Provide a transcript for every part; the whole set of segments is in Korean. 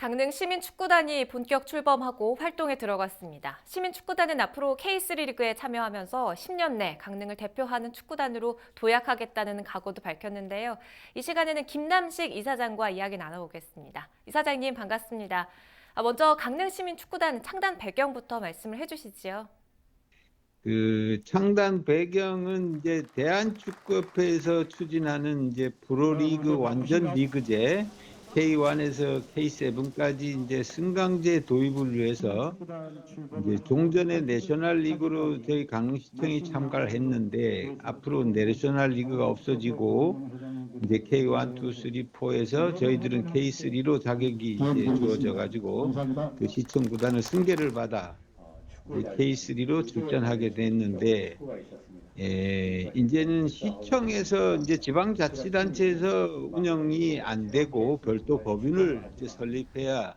강릉 시민축구단이 본격 출범하고 활동에 들어갔습니다. 시민축구단은 앞으로 K3 리그에 참여하면서 10년 내 강릉을 대표하는 축구단으로 도약하겠다는 각오도 밝혔는데요. 이 시간에는 김남식 이사장과 이야기 나눠보겠습니다. 이사장님 반갑습니다. 아, 먼저 강릉 시민축구단 창단 배경부터 말씀을 해주시지요. 그 창단 배경은 이제 대한축구협회에서 추진하는 이제 프로리그 완전 리그제 K1에서 K7까지 이제 승강제 도입을 위해서 이제 종전에 내셔널 리그로 저희 강릉시청이 참가를 했는데 앞으로 내셔널 리그가 없어지고 이제 K1, 2, 3, 4에서 저희들은 K3로 자격이 이제 주어져 가지고 그 시청 구단을 승계를 받아 K3로 출전하게 됐는데 예, 이제는 시청에서 이제 지방자치단체에서 운영이 안 되고 별도 법인을 설립해야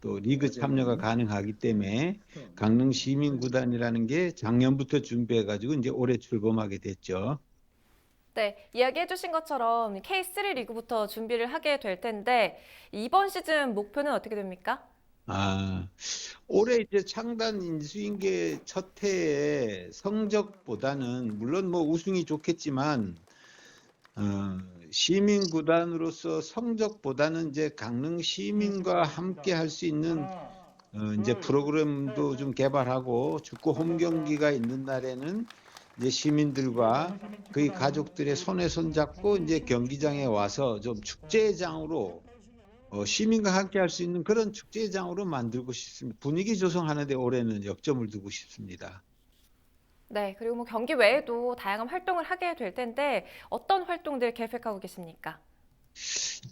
또 리그 참여가 가능하기 때문에 강릉 시민구단이라는 게 작년부터 준비해가지고 이제 올해 출범하게 됐죠. 네, 이야기해 주신 것처럼 K3 리그부터 준비를 하게 될 텐데 이번 시즌 목표는 어떻게 됩니까? 아, 올해 이제 창단 인수인계 첫 해에 성적보다는 물론 뭐 우승이 좋겠지만 어, 시민 구단으로서 성적보다는 이제 강릉 시민과 함께 할 수 있는 어, 이제 프로그램도 좀 개발하고 축구 홈 경기가 있는 날에는 이제 시민들과 그의 가족들의 손에 손 잡고 이제 경기장에 와서 좀 축제장으로 어, 시민과 함께 할 수 있는 그런 축제장으로 만들고 싶습니다. 분위기 조성하는 데 올해는 역점을 두고 싶습니다. 네, 그리고 뭐 경기 외에도 다양한 활동을 하게 될 텐데 어떤 활동들 계획하고 계십니까?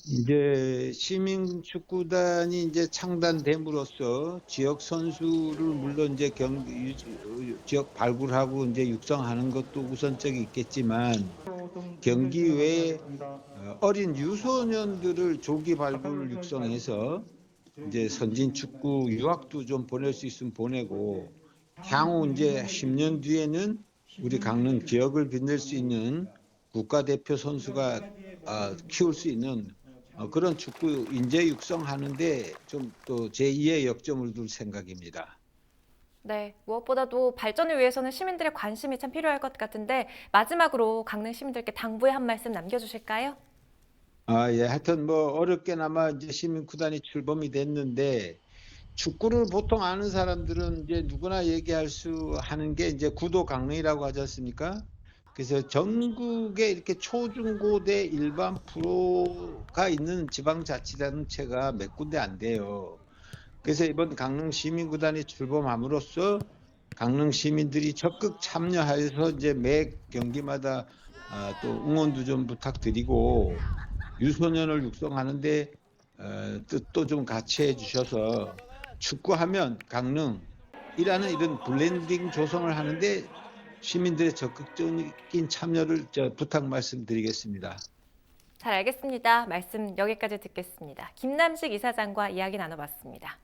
이제 시민 축구단이 이제 창단됨으로써 지역 선수를 물론 이제 경 유- 지역 발굴하고 이제 육성하는 것도 우선적이 있겠지만 경기 외에 어, 어린 유소년들을 조기 발굴 육성해서 이제 선진 축구 유학도 좀 보낼 수 있으면 보내고 향후 이제 10년 뒤에는 우리 강릉 기억을 빛낼 수 있는 국가대표 선수가 아, 키울 수 있는 어, 그런 축구 인재 육성하는데 좀 또 제2의 역점을 둘 생각입니다. 네, 무엇보다도 발전을 위해서는 시민들의 관심이 참 필요할 것 같은데 마지막으로 강릉 시민들께 당부의 한 말씀 남겨주실까요? 아, 예, 하여튼 뭐 어렵게나마 이제 시민 구단이 출범이 됐는데 축구를 보통 아는 사람들은 이제 누구나 얘기할 수 하는 게 이제 구도 강릉이라고 하지 않습니까? 그래서 전국에 이렇게 초중고대 일반 프로가 있는 지방자치단체가 몇 군데 안 돼요. 그래서 이번 강릉 시민구단이 출범함으로써 강릉 시민들이 적극 참여해서 이제 매 경기마다 아, 또 응원도 좀 부탁드리고 유소년을 육성하는데 어, 뜻도 좀 같이 해주셔서 축구하면 강릉이라는 이런 블렌딩 조성을 하는데 시민들의 적극적인 참여를 저 부탁 말씀드리겠습니다. 잘 알겠습니다. 말씀 여기까지 듣겠습니다. 김남식 이사장과 이야기 나눠봤습니다.